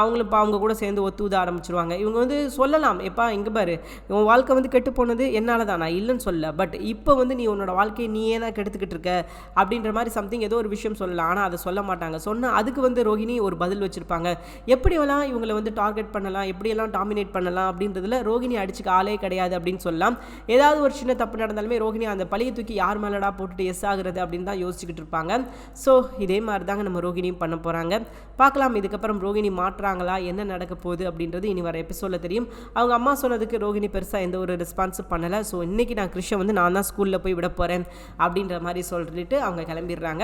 அவங்களும் இப்போ அவங்க கூட சேர்ந்து ஒத்துத ஆரம்பிச்சிருவாங்க. இவங்க வந்து சொல்லலாம். எப்பா இங்கே பாரு உன் வாழ்க்கை வந்து கெட்டு போனது என்னால் தான். நான் இல்லைன்னு சொல்ல பட் இப்போ வந்து நீ உன்னோட வாழ்க்கையை நீயே தான் கெடுத்துக்கிட்டு இருக்க அப்படின்ற மாதிரி சம்திங் ஏதோ ஒரு விஷயம் சொல்லலாம். ஆனால் அதை சொல்ல மாட்டாங்க. சொன்னால் அதுக்கு வந்து ரோஹிணி ஒரு பதில் வச்சுருப்பாங்க. எப்படியெல்லாம் இவங்களை வந்து டார்கெட் பண்ணலாம்? எப்படியெல்லாம் டாமினேட் பண்ணலாம் அப்படின்றதுல ரோகிணி அடிச்சுக்க ஆளே கிடையாது அப்படின்னு சொல்லலாம். ஏதாவது ஒரு சின்ன தப்பு நடந்தாலுமே ரோகிணி அந்த பழியை தூக்கி யார் மேலடா போட்டுட்டு எஸ் ஆகுறது அப்படின்னு தான் யோசிச்சுக்கிட்டு இருப்பாங்க. ஸோ இதே மாதிரி தாங்க நம்ம ரோகிணியும் பண்ண போகிறாங்க பார்க்கலாம் இதுக்கப்புறம் ரோகிணி மாற்றுறாங்களா என்ன நடக்க போகுது அப்படின்றது இனி வர எபிசோடில் தெரியும். அவங்க அம்மா சொன்னதுக்கு ரோகிணி பெருசாக எந்த ஒரு ரெஸ்பான்ஸும் பண்ணலை. ஸோ இன்றைக்கி நான் கிருஷ்ணன் வந்து நான் தான் ஸ்கூலில் போய் விட போகிறேன் அப்படின்ற மாதிரி சொல்லிட்டு அவங்க கிளம்பிடுறாங்க.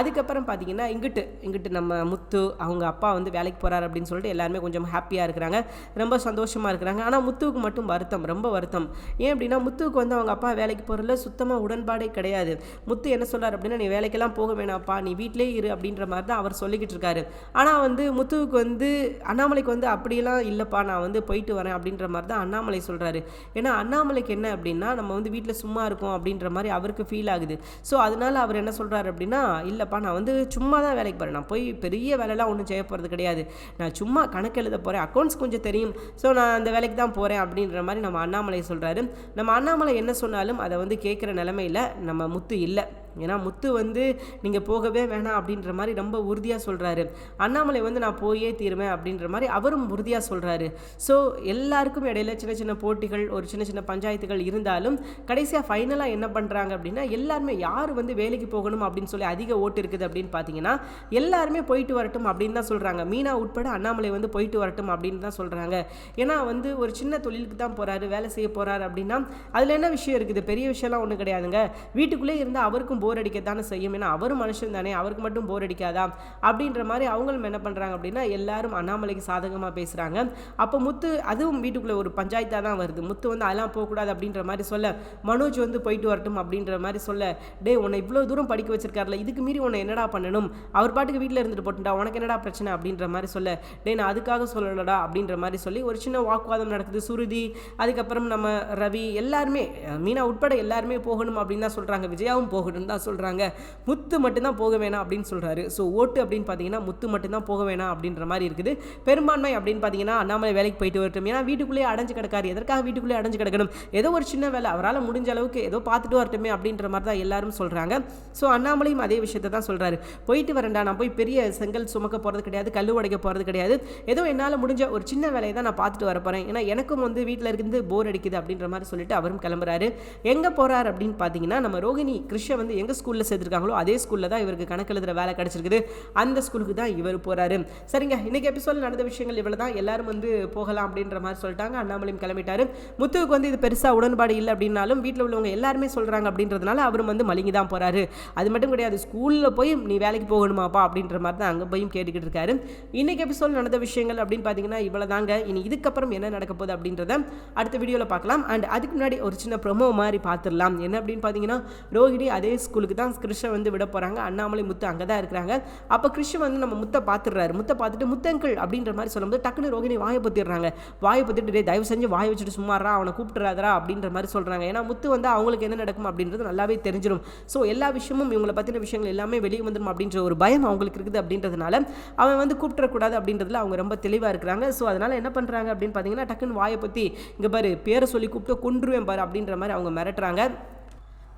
அதுக்கப்புறம் பார்த்தீங்கன்னா இங்கிட்டு இங்கிட்டு நம்ம முத்து அவங்க அப்பா வந்து வேலைக்கு போகிறார் அப்படின்னு சொல்லிட்டு எல்லாருமே கொஞ்சம் ஹாப்பியாக இருக்கிறாங்க. ரொம்ப சந்தோஷமாக இருக்கிறாங்க. ஆனால் முத்துவுக்கு மட்டும் வருத்தம் ரொம்ப வருத்தம். ஏன் அப்படின்னா முத்துவுக்கு வந்து அவங்க அப்பா வேலைக்கு போகிறதுல சுத்தமாக உடன்பாடே கிடையாது. முத்து என்ன சொல்கிறார் அப்படின்னா நீ வேலைக்கெல்லாம் போக வேணாம்ப்பா நீ வீட்டிலே இரு அப்படின்ற மாதிரி தான் அவர் சொல்லிக்கிட்டு இருக்காரு. ஆனால் வந்து முத்துவுக்கு வந்து அண்ணாமலைக்கு வந்து அப்படியெல்லாம் இல்லைப்பா நான் வந்து போயிட்டு வரேன் அப்படின்ற மாதிரி தான் அண்ணாமலை சொல்கிறாரு ஏன்னா அண்ணாமலைக்கு என்ன அப்படின்னா நம்ம வந்து வீட்டில் சும்மா இருக்கோம் அப்படின்ற மாதிரி அவருக்கு ஃபீல் ஆகுது. ஸோ அதனால அவர் என்ன சொல்கிறாரு அப்படின்னா இல்லைப்பா நான் வந்து சும்மா தான் வேலைக்கு போகிறேன் நான் போய் பெரிய வேலைலாம் ஒன்றும் செய்ய போகிறது கிடையாது. நான் சும்மா கணக்கு எழுத போகிறேன் அக்கௌண்ட்ஸ் கொஞ்சம் தெரியும். ஸோ நான் அந்த வேலைக்கு தான் போகிறேன் அப்படின்ற மாதிரி நம்ம அண்ணாமலை சொல்கிறாரு நம்ம அண்ணாமலை என்ன சொன்னாலும் அதை வந்து கேட்குற நிலமையில் நம்ம முத்து இல்லை. ஏன்னா முத்து வந்து நீங்கள் போகவே வேணாம் அப்படின்ற மாதிரி ரொம்ப உறுதியாக சொல்கிறாரு அண்ணாமலை வந்து நான் போயே தீருவேன் அப்படின்ற மாதிரி அவரும் உறுதியாக சொல்கிறாரு ஸோ எல்லாருக்கும் இடையில சின்ன சின்ன போட்டிகள் ஒரு சின்ன சின்ன பஞ்சாயத்துகள் இருந்தாலும் கடைசியாக ஃபைனலாக என்ன பண்ணுறாங்க அப்படின்னா எல்லாருமே யார் வந்து வேலைக்கு போகணும் அப்படின்னு சொல்லி அதிக ஓட்டு இருக்குது அப்படின்னு பார்த்தீங்கன்னா எல்லாருமே போயிட்டு வரட்டும் அப்படின்னு தான் சொல்கிறாங்க மீனா உட்பட அண்ணாமலை வந்து போயிட்டு வரட்டும் அப்படின்னு தான் சொல்கிறாங்க ஏன்னா வந்து ஒரு சின்ன தொழிலுக்கு தான் போகிறாரு வேலை செய்ய போகிறாரு அப்படின்னா அதில் என்ன விஷயம் இருக்குது? பெரிய விஷயம்லாம் ஒன்றும் கிடையாதுங்க. வீட்டுக்குள்ளே இருந்தால் அவருக்கும் அவருக்கும் போர் அடிக்கத்தானே செய்யும்? ஏன்னா அவரும் மனுஷன் தானே அவருக்கு மட்டும் போர் அடிக்காதா? அப்படின்ற மாதிரி அவங்களும் என்ன பண்ணுறாங்க அப்படின்னா எல்லாரும் அண்ணாமலைக்கு சாதகமாக பேசுகிறாங்க அப்போ முத்து அதுவும் வீட்டுக்குள்ளே ஒரு பஞ்சாயத்தாக தான் வருது. முத்து வந்து அதெல்லாம் போகக்கூடாது அப்படின்ற மாதிரி சொல்ல மனோஜ் வந்து போயிட்டு வரட்டும் அப்படின்ற மாதிரி சொல்ல டே உன்னை இவ்வளோ தூரம் படிக்க வச்சிருக்காருல இதுக்கு மீறி உன்னை என்னடா பண்ணணும்? அவர் பாட்டுக்கு வீட்டில் இருந்துட்டு போட்டுட்டா உனக்கு என்னடா பிரச்சனை? அப்படின்ற மாதிரி சொல்ல டே நான் அதுக்காக சொல்லலடா அப்படின்ற மாதிரி சொல்லி ஒரு சின்ன வாக்குவாதம் நடக்குது. சுருதி அதுக்கப்புறம் நம்ம ரவி எல்லாருமே மீனா உட்பட எல்லாருமே போகணும் அப்படின்னு தான் சொல்கிறாங்க விஜயாவும் போகணும் தான் சொல்கிறாங்க முத்து மட்டும்தான் போக வேணாம் அப்படின்னு சொல்கிறாரு ஸோ ஓட்டு அப்படின்னு பார்த்தீங்கன்னா முத்து மட்டும்தான் போக வேணாம் அப்படின்ற மாதிரி இருக்குது. பெரும்பான்மை அப்படின்னு பார்த்தீங்கன்னா அண்ணாமலை வேலைக்கு போயிட்டு வரட்டும். ஏன்னா வீட்டுக்குள்ளேயே அடைஞ்சு கிடக்காரு. எதற்காக வீட்டுக்குள்ளேயே அடைஞ்சு கிடக்கணும்? ஏதோ ஒரு சின்ன வேலை. அவரால் முடிஞ்ச அளவுக்கு ஏதோ பார்த்துட்டு வரட்டுமே அப்படின்ற மாதிரி தான் எல்லாரும் சொல்கிறாங்க ஸோ அண்ணாமலையும் அதே விஷயத்தை தான் சொல்கிறாரு போயிட்டு வரேன்டா. நான் போய் பெரிய செங்கல் சுமக்க போகிறது கிடையாது. கல் உடைக்க போகிறது கிடையாது. ஏதோ என்னால் முடிஞ்ச ஒரு சின்ன வேலையை தான் நான் பார்த்துட்டு வர போகிறேன் ஏன்னா எனக்கும் வந்து வீட்டில் இருந்து போர் அடிக்குது அப்படின்ற மாதிரி சொல்லிட்டு அவரும் கிளம்புறாரு. எங்கே போகிறார் அப்படின்னு பார்த்தீங்கன்னா நம்ம ரோகிணி கிருஷ்ண வந்து எங்கள் ஸ்கூலில் சேர்த்துருக்காங்களோ அதே ஸ்கூலில் தான் இவருக்கு கணக்கு எழுதுகிற வேலை கிடச்சிருக்குது. அந்த ஸ்கூலுக்கு தான் இவர் போகிறாரு சரிங்க இன்றைக்கி எபிசோடில் நடந்த விஷயங்கள் இவ்வளோ தான் எல்லாரும் வந்து போகலாம் அப்படின்ற மாதிரி சொல்லிட்டாங்க. அண்ணாமலையும் கிளம்பிட்டாரு. முத்துவுக்கு வந்து இது பெருசாக உடன்பாடு இல்லை அப்படின்னாலும் வீட்டில் உள்ளவங்க எல்லாருமே சொல்கிறாங்க அப்படின்றதுனால அவரும் வந்து மலிங்கி தான் போகிறாரு அது மட்டும் கிடையாது ஸ்கூலில் போய் நீ வேலைக்கு போகணுமாப்பா அப்படின்ற மாதிரி தான் அங்கே போய் கேட்டுக்கிட்டு இருக்காரு. இன்றைக்கி எபிசோட் நடந்த விஷயங்கள் அப்படின்னு பார்த்தீங்கன்னா இவ்வளோ தாங்க இனி இதுக்கப்புறம் என்ன நடக்க போகுது அப்படின்றத அடுத்த வீடியோவில் பார்க்கலாம். அண்ட் அதுக்கு முன்னாடி ஒரு சின்ன ப்ரொமோ மாதிரி பார்த்துடலாம். என்ன அப்படின்னு பார்த்தீங்கன்னா ரோஹிணி அதே ஸ்கூலுக்கு தான் கிருஷ்ண வந்து விட போகிறாங்க அண்ணாமலை முத்து அங்கே தான் இருக்கிறாங்க. அப்போ கிருஷ்ண வந்து நம்ம முத்தை பார்த்துடுறாரு. முத்தை பார்த்துட்டு முத்தங்கள் அப்படின்ற மாதிரி சொல்லும்போது டக்குனு ரோகிணி வாயை பற்றிடுறாங்க வாயை பற்றிட்டு டே தயவு செஞ்சு வாயை வச்சுட்டு சும்மாறா அவனை கூப்பிட்டுறாதரா அப்படின்ற மாதிரி சொல்கிறாங்க ஏன்னா முத்து வந்து அவங்களுக்கு என்ன நடக்கும் அப்படின்றது நல்லாவே தெரிஞ்சிடும் ஸோ எல்லா விஷயமும் இவங்களை பற்றின விஷயங்கள் எல்லாமே வெளியே வந்துடும் அப்படின்ற ஒரு பயம் அவங்களுக்கு இருக்குது அப்படின்றதுனால அவன் வந்து கூப்பிட்டுறக்கூடாது அப்படின்றதுல அவங்க ரொம்ப தெளிவாக இருக்கிறாங்க. ஸோ அதனால் என்ன பண்ணுறாங்க அப்படின்னு பார்த்தீங்கன்னா டக்குன்னு வாயை பற்றி இங்கே பாரு பேரை சொல்லி கூப்பிட்டு கொன்றுவேன் பாரு அப்படின்ற மாதிரி அவங்க மிரட்டுறாங்க.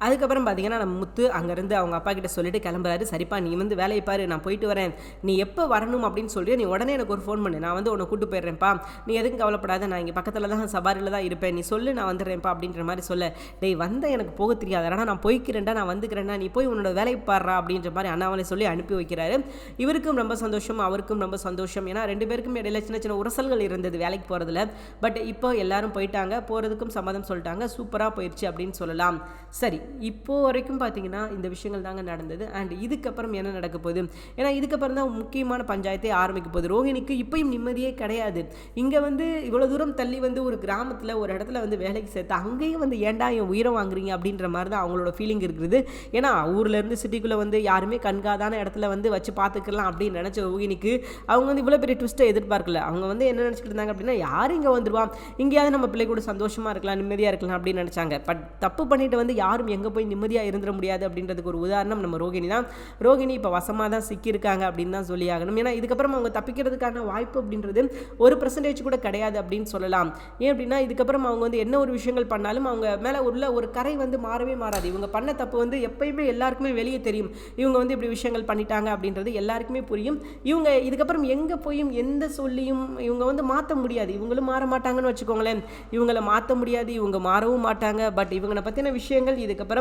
அதுக்கப்புறம் பார்த்தீங்கன்னா நம்ம முத்து அங்கேருந்து அவங்க அப்பா கிட்ட சொல்லிட்டு கிளம்புறாரு. சரிப்பா நீ வந்து வேலையை பாரு நான் போயிட்டு வரேன். நீ எப்போ வரணும் அப்படின்னு சொல்லி நீ உடனே எனக்கு ஒரு ஃபோன் பண்ணு. நான் வந்து உன்னை கூட்டு போயிடுறேன்ப்பா. நீ எதுவும் கவலைப்படாத நான் இங்கே பக்கத்தில் தான் சபாரியில் தான் இருப்பேன். நீ சொல்லு நான் வந்துடுறேன்ப்பா அப்படின்ற மாதிரி சொல்ல. டேய் வந்த எனக்கு போக தெரியாது. நான் போய்க்கிறேன்டா நான் வந்துக்கிறேன்டா நீ போய் உன்னோட வேலையை பாடுறா அப்படின்ற மாதிரி அண்ணாமலை சொல்லி அனுப்பி வைக்கிறாரு. இவருக்கும் ரொம்ப சந்தோஷம் அவருக்கும் ரொம்ப சந்தோஷம். ஏன்னா ரெண்டு பேருக்கும் இடையில சின்ன சின்ன உரசல்கள் இருந்தது வேலைக்கு போகிறதுல பட் இப்போ எல்லாரும் போயிட்டாங்க. போகிறதுக்கும் சம்மதம் சொல்லிட்டாங்க. சூப்பராக போயிடுச்சு அப்படின்னு சொல்லலாம். சரி இப்போது வரைக்கும் பார்த்தீங்கன்னா இந்த விஷயங்கள் தாங்க நடந்தது. அண்ட் இதுக்கப்புறம் என்ன நடக்க போகுது? ஏன்னா இதுக்கப்புறம் தான் முக்கியமான பஞ்சாயத்தே ஆரம்பிக்க போகுது. ரோஹிணிக்கு இப்பயும் நிம்மதியே கிடையாது. இங்கே வந்து இவ்வளோ தூரம் தள்ளி வந்து ஒரு கிராமத்தில் ஒரு இடத்துல வந்து வேலைக்கு சேர்த்து அங்கேயும் வந்து ஏன்டா என் உயிரை வாங்குறீங்க அப்படின்ற மாதிரி தான் அவங்களோட ஃபீலிங் இருக்குது. ஏன்னா ஊர்லேருந்து சிட்டிக்குள்ளே வந்து யாருமே கண்காதான இடத்துல வந்து வச்சு பார்த்துக்கலாம் அப்படின்னு நினச்ச ரோஹிணிக்கு அவங்க வந்து இவ்வளோ பெரிய ட்விஸ்ட்டை எதிர்பார்க்கல. அவங்க வந்து என்ன நினச்சிட்டு இருந்தாங்க அப்படின்னா யார் இங்கே வந்துடுவான் இங்கேயாவது நம்ம பிள்ளை கூட சந்தோஷமாக இருக்கலாம் நிம்மதியாக இருக்கலாம் அப்படின்னு நினச்சாங்க. பட் தப்பு பண்ணிட்டு வந்து யாரும் எங்கே போய் நிம்மதியாக இருந்துட முடியாது அப்படின்றதுக்கு ஒரு உதாரணம் நம்ம ரோகிணி தான். ரோகிணி இப்போ வசமாக தான் சிக்கியிருக்காங்க அப்படின்னு தான் சொல்லி ஆகணும். ஏன்னா இதுக்கப்புறம் அவங்க தப்பிக்கிறதுக்கான வாய்ப்பு அப்படின்றது ஒரு பர்சன்டேஜ் கூட கிடையாது அப்படின்னு சொல்லலாம். ஏன் அப்படின்னா இதுக்கப்புறம் அவங்க வந்து என்ன ஒரு விஷயங்கள் பண்ணாலும் அவங்க மேலே உள்ள ஒரு கரை வந்து மாறவே மாறாது. இவங்க பண்ண தப்பு வந்து எப்பயுமே எல்லாருக்குமே வெளியே தெரியும். இவங்க வந்து இப்படி விஷயங்கள் பண்ணிட்டாங்க அப்படின்றது எல்லாருக்குமே புரியும். இவங்க இதுக்கப்புறம் எங்கே போயும் எந்த சொல்லியும் இவங்க வந்து மாற்ற முடியாது. இவங்களும் மாற மாட்டாங்கன்னு வச்சுக்கோங்களேன். இவங்களை மாற்ற முடியாது. இவங்க மாறவும் மாட்டாங்க. பட் இவங்களை பற்றின விஷயங்கள் இதுக்கப்புறம்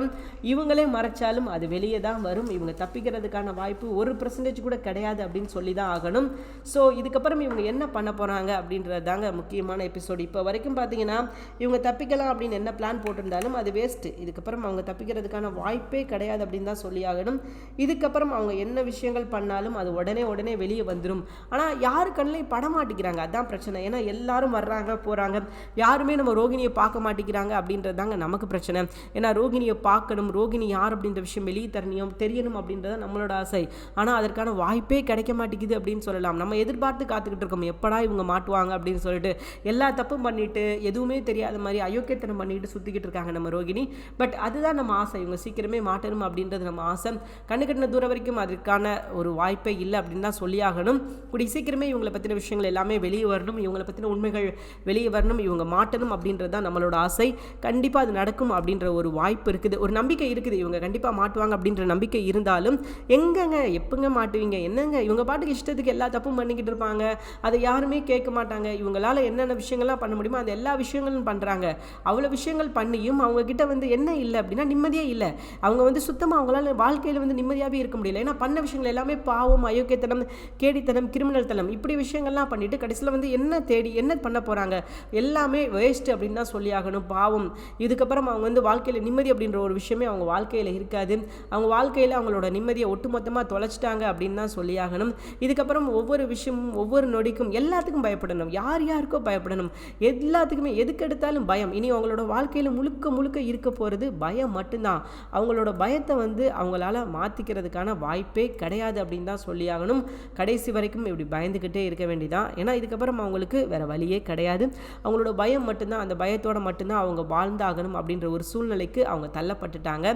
இவங்களே மறைச்சாலும் அது வெளியே தான் வரும். இவங்க தப்பிக்கிறதுக்கான வாய்ப்பு ஒரு பர்சன்டேஜ் கூட கிடையாது அப்படின்னு சொல்லி தான் ஆகணும். ஸோ இதுக்கப்புறம் இவங்க என்ன பண்ண போகிறாங்க அப்படின்றது தாங்க முக்கியமான எபிசோடு இப்போ வரைக்கும் பார்த்தீங்கன்னா இவங்க தப்பிக்கலாம் அப்படின்னு என்ன பிளான் போட்டிருந்தாலும் அது வேஸ்ட்டு இதுக்கப்புறம் அவங்க தப்பிக்கிறதுக்கான வாய்ப்பே கிடையாது அப்படின்னு தான் சொல்லி ஆகணும். இதுக்கப்புறம் அவங்க என்ன விஷயங்கள் பண்ணாலும் அது உடனே உடனே வெளியே வந்துடும் ஆனால் யாரு கண்ணிலையும் பட மாட்டேங்கிறாங்க. அதுதான் பிரச்சனை. ஏன்னா எல்லாரும் வர்றாங்க போகிறாங்க யாருமே நம்ம ரோகிணியை பார்க்க மாட்டேங்கிறாங்க அப்படின்றது தாங்க நமக்கு பிரச்சனை. ஏன்னா ரோகிணியை பார்க்கணும் ரோகிணி யார் அப்படின்ற விஷயம் வெளியே தரணியும் தெரியணும் அப்படின்றத நம்மளோட ஆசை. ஆனால் அதற்கான வாய்ப்பே கிடைக்க மாட்டேங்குது அப்படின்னு சொல்லலாம். நம்ம எதிர்பார்த்து காத்துக்கிட்டு இருக்கோம். எப்படா இவங்க மாட்டுவாங்க அப்படின்னு சொல்லிட்டு எல்லா தப்பும் பண்ணிட்டு எதுவுமே தெரியாத மாதிரி அயோக்கியத்தனம் பண்ணிட்டு சுற்றிக்கிட்டு இருக்காங்க நம்ம ரோகிணி. பட் அதுதான் நம்ம ஆசை. இவங்க சீக்கிரமே மாட்டணும் அப்படின்றது நம்ம ஆசை. கண்ணு கட்டின தூரம் வரைக்கும் அதற்கான ஒரு வாய்ப்பே இல்லை அப்படின்னு தான் சொல்லியாகணும். கூடிய சீக்கிரமே இவங்களை பற்றின விஷயங்கள் எல்லாமே வெளியே வரணும். இவங்களை பற்றின உண்மைகள் வெளியே வரணும். இவங்க மாட்டணும் அப்படின்றது தான் நம்மளோட ஆசை. கண்டிப்பாக அது நடக்கும் அப்படின்ற ஒரு வாய்ப்பு இருக்குது இருக்குது ஒரு நம்பிக்கை இருக்குது இவங்க கண்டிப்பாக மாட்டுவாங்க அப்படின்ற நம்பிக்கை இருந்தாலும் எங்கங்க எப்போங்க மாட்டுவீங்க என்னங்க? இவங்க பாட்டுக்கு இஷ்டத்துக்கு எல்லா தப்பும் பண்ணிக்கிட்டு இருப்பாங்க அதை யாருமே கேட்க மாட்டாங்க இவங்களால என்னென்ன விஷயங்கள்லாம் பண்ண முடியுமோ அந்த எல்லா விஷயங்களும் பண்ணுறாங்க அவ்வளோ விஷயங்கள் பண்ணியும் அவங்கக்கிட்ட வந்து என்ன இல்லை அப்படின்னா நிம்மதியே இல்லை. அவங்க வந்து சுத்தமாக அவங்களால வாழ்க்கையில் வந்து நிம்மதியாகவே இருக்க முடியல. ஏன்னா பண்ண விஷயங்கள் எல்லாமே பாவம் அயோக்கியத்தனம் கேடித்தனம் கிரிமினல் தனம் இப்படி விஷயங்கள்லாம் பண்ணிட்டு கடைசியில் வந்து என்ன தேடி என்ன பண்ண போகிறாங்க எல்லாமே வேஸ்ட் அப்படின்னு தான் சொல்லி ஆகணும் பாவம். இதுக்கப்புறம் அவங்க வந்து வாழ்க்கையில் நிம்மதி அப்படின்னு அப்படின்ற ஒரு விஷயமே அவங்க வாழ்க்கையில் இருக்காது. அவங்க வாழ்க்கையில் அவங்களோட நிம்மதியை ஒட்டுமொத்தமாக தொலைச்சிட்டாங்க அப்படின்னு தான் சொல்லியாகணும். இதுக்கப்புறம் ஒவ்வொரு விஷயமும் ஒவ்வொரு நொடிக்கும் எல்லாத்துக்கும் பயப்படணும். யார் யாருக்கோ பயப்படணும். எல்லாத்துக்குமே எதுக்கு எடுத்தாலும் பயம். இனி அவங்களோட வாழ்க்கையில் முழுக்க முழுக்க இருக்க போகிறது பயம் மட்டும்தான். அவங்களோட பயத்தை வந்து அவங்களால மாற்றிக்கிறதுக்கான வாய்ப்பே கிடையாது அப்படின்னு தான் சொல்லியாகணும். கடைசி வரைக்கும் இப்படி பயந்துக்கிட்டே இருக்க வேண்டியதான் ஏன்னா இதுக்கப்புறம் அவங்களுக்கு வேறு வழியே கிடையாது. அவங்களோட பயம் மட்டும்தான் அந்த பயத்தோட மட்டும்தான் அவங்க வாழ்ந்தாகணும் அப்படின்ற ஒரு சூழ்நிலைக்கு அவங்க தள்ளப்பட்டுட்டாங்க.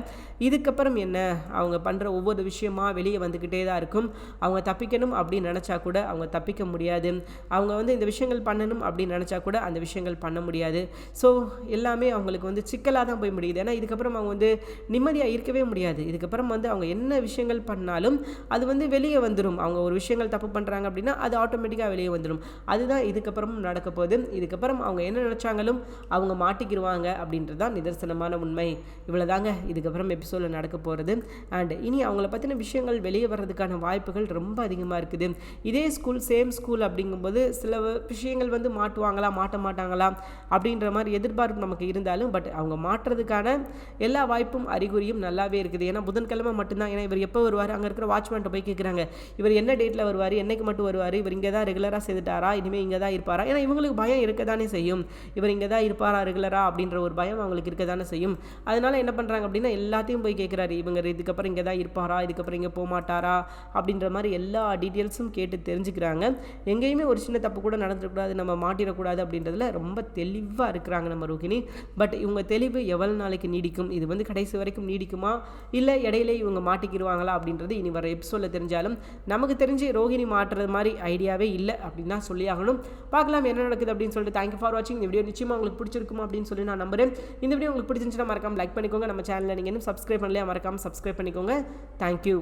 இதுக்கப்புறம் என்ன? அவங்க பண்ணுற ஒவ்வொரு விஷயமா வெளியே வந்துக்கிட்டே தான் இருக்கும். அவங்க தப்பிக்கணும் அப்படின்னு நினச்சா கூட அவங்க தப்பிக்க முடியாது. அவங்க வந்து இந்த விஷயங்கள் பண்ணணும் அப்படின்னு நினச்சா கூட அந்த விஷயங்கள் பண்ண முடியாது. ஸோ எல்லாமே அவங்களுக்கு வந்து சிக்கலாக தான் போய் முடியுது. ஏன்னா இதுக்கப்புறம் அவங்க வந்து நிம்மதியாக இருக்கவே முடியாது. இதுக்கப்புறம் வந்து அவங்க என்ன விஷயங்கள் பண்ணாலும் அது வந்து வெளியே வந்துடும் அவங்க ஒரு விஷயங்கள் தப்பு பண்ணுறாங்க அப்படின்னா அது ஆட்டோமேட்டிக்காக வெளியே வந்துடும் அதுதான் இதுக்கப்புறம் நடக்க போகுது. இதுக்கப்புறம் அவங்க என்ன நினச்சாங்களும் அவங்க மாட்டிக்கிடுவாங்க அப்படின்றது தான் நிதர்சனமான உண்மை. இவ்வளோதாங்க இதுக்கப்புறம் எபிசோடில் நடக்க போகிறது அண்ட் இனி அவங்கள பற்றின விஷயங்கள் வெளியே வர்றதுக்கான வாய்ப்புகள் ரொம்ப அதிகமாக இருக்குது. இதே ஸ்கூல் சேம் ஸ்கூல் அப்படிங்கும்போது சில விஷயங்கள் வந்து மாட்டுவாங்களா மாட்ட மாட்டாங்களா அப்படின்ற மாதிரி எதிர்பார்ப்பு நமக்கு இருந்தாலும் பட் அவங்க மாற்றுறதுக்கான எல்லா வாய்ப்பும் அறிகுறியும் நல்லாவே இருக்குது. ஏன்னா புதன்கிழமை மட்டும்தான். ஏன்னா இவர் எப்போ வருவார்? அங்கே இருக்கிற வாட்ச்மேன்ட்ட போய் கேட்குறாங்க இவர் என்ன டேட்டில் வருவார்? என்னைக்கு மட்டும் வருவார்? இவர் இங்கே தான் ரெகுலராக செய்துட்டாரா இனிமேல் இங்கே தான் இருப்பாரா? ஏன்னா இவங்களுக்கு பயம் இருக்க தானே செய்யும். இவர் இங்கே தான் இருப்பாரா ரெகுலரா அப்படின்ற ஒரு பயம் அவங்களுக்கு இருக்க தானே செய்யும். அதனால என்ன பண்ணுறாங்க அப்படின்னா எல்லாத்தையும் போய் கேட்குறாரு இவங்க இதுக்கப்புறம் இங்கே தான் இருப்பாரா? இதுக்கப்புறம் இங்கே போக மாட்டாரா அப்படின்ற மாதிரி எல்லா டீட்டெயில்ஸும் கேட்டு தெரிஞ்சுக்கிறாங்க. எங்கேயுமே ஒரு சின்ன தப்பு கூட நடந்துடக்கூடாது நம்ம மாட்டிடக்கூடாது அப்படின்றதுல ரொம்ப தெளிவாக இருக்கிறாங்க நம்ம ரோகிணி பட் இவங்க தெளிவு எவ்வளோ நாளைக்கு நீடிக்கும்? இது வந்து கடைசி வரைக்கும் நீடிக்குமா? இல்லை இடையில இவங்க மாட்டிக்கிடுவாங்களா அப்படின்றது இனி வர எபிசோடில் தெரிஞ்சாலும் நமக்கு தெரிஞ்சு ரோகிணி மாட்டுறது மாதிரி ஐடியாவே இல்லை அப்படின்னு தான் சொல்லி ஆகணும். பார்க்கலாம் என்ன நடக்குது அப்படின்னு சொல்லிட்டு. தேங்க்யூ ஃபார் வாட்சிங் இந்த வீடியோ நிச்சயமாக உங்களுக்கு பிடிச்சிருக்கும் அப்படின்னு சொல்லி நான் நம்புறேன். இந்த வீடியோ உங்களுக்கு பிடிச்சிருந்துச்சுன்னா மறக்காம லைக் பண்ணிக்கோங்க. நம்ம சேனலில் நீங்கள் இன்னும் சப்ஸ்கிரைப் பண்ணலையா மறக்காமல் சப்ஸ்கிரைப் பண்ணிக்கோங்க. தேங்க்யூ